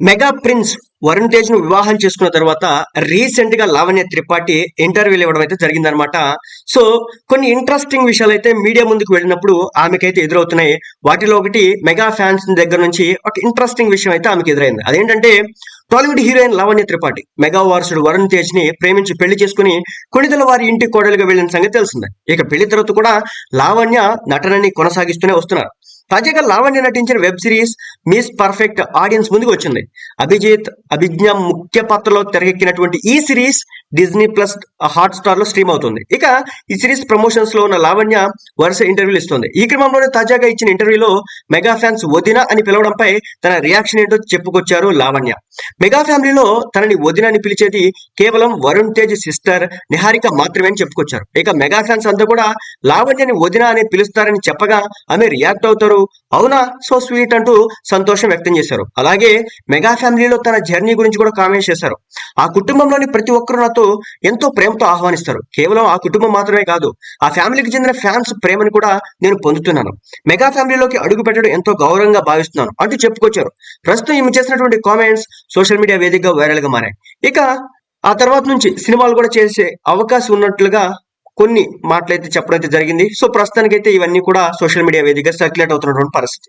Mega prince Varun తేజ్ను వివాహం చేసుకున్న తర్వాత రీసెంట్గా లావణ్య త్రిపాఠి ఇంటర్వ్యూలు ఇవ్వడం అయితే జరిగిందనమాట సో కొన్ని ఇంట్రెస్టింగ్ విషయాలు అయితే మీడియా ముందుకు వెళ్ళినప్పుడు ఆమెకైతే ఎదురవుతున్నాయి. వాటిలో ఒకటి మెగా ఫ్యాన్స్ దగ్గర నుంచి ఒక ఇంట్రెస్టింగ్ విషయం అయితే ఆమెకు ఎదురైంది. అదేంటంటే టాలీవుడ్ హీరోయిన్ లావణ్య త్రిపాఠి మెగా వారసుడు వరుణ్ తేజ్ని ప్రేమించి పెళ్ళి చేసుకుని కొణిదల వారి ఇంటి కోడలుగా వెళ్ళిన సంగతి తెలిసిందే. ఇక పెళ్ళి తర్వాత కూడా లావణ్య నటనని కొనసాగిస్తూనే వస్తున్నారు. తాజాగా లావణ్య నటించిన web series Miss Perfect audience ముందుకు వచ్చింది అభిజిత్ అభిజ్ఞ ముఖ్య పాత్రలో తెరకెక్కినటువంటి ఈ సిరీస్ డిజ్నీ ప్లస్ హాట్ స్టార్లో స్ట్రీమ్ అవుతుంది. ఇక ఈ సిరీస్ ప్రమోషన్స్లో ఉన్న లావణ్య వరుస ఇంటర్వ్యూలు ఇస్తుంది. ఈ క్రమంలోనే తాజాగా ఇచ్చిన ఇంటర్వ్యూలో మెగా ఫ్యాన్స్ వదిన అని పిలవడంపై తన రియాక్షన్ ఏంటో చెప్పుకొచ్చారు లావణ్య. మెగా ఫ్యామిలీలో తనని వదిన అని పిలిచేది కేవలం వరుణ్ తేజ్ సిస్టర్ నిహారిక మాత్రమే అని చెప్పుకొచ్చారు. ఇక మెగా ఫ్యాన్స్ అంతా కూడా లావణ్యని వదిన అని పిలుస్తారని చెప్పగా ఆమె రియాక్ట్ అవుతారు. అవునా? సో స్వీట్ అంటూ సంతోషం వ్యక్తం చేశారు. అలాగే మెగా ఫ్యామిలీలో తన జర్నీ గురించి కూడా కామెంట్ చేశారు. ఆ కుటుంబంలోని ప్రతి ఒక్కరూ నాతో ఎంతో ప్రేమతో ఆహ్వానిస్తారు. కేవలం ఆ కుటుంబం మాత్రమే కాదు ఆ ఫ్యామిలీకి చెందిన ఫ్యాన్స్ ప్రేమను కూడా నేను పొందుతున్నాను. మెగా ఫ్యామిలీలోకి అడుగు పెట్టడం ఎంతో గౌరవంగా భావిస్తున్నాను. అంటూ చెప్పుకొచ్చారు. ప్రస్తుతం ఈమె చేసినటువంటి కామెంట్స్ సోషల్ మీడియా వేదికగా వైరల్గా మారాయి. ఇక ఆ తర్వాత నుంచి సినిమాలు కూడా చేసే అవకాశం ఉన్నట్లుగా కొన్ని మాటలైతే చెప్పడం అయితే జరిగింది. సో ప్రస్తుతానికైతే ఇవన్నీ కూడా సోషల్ మీడియా వేదికగా సర్క్యులేట్ అవుతున్నటువంటి పరిస్థితి.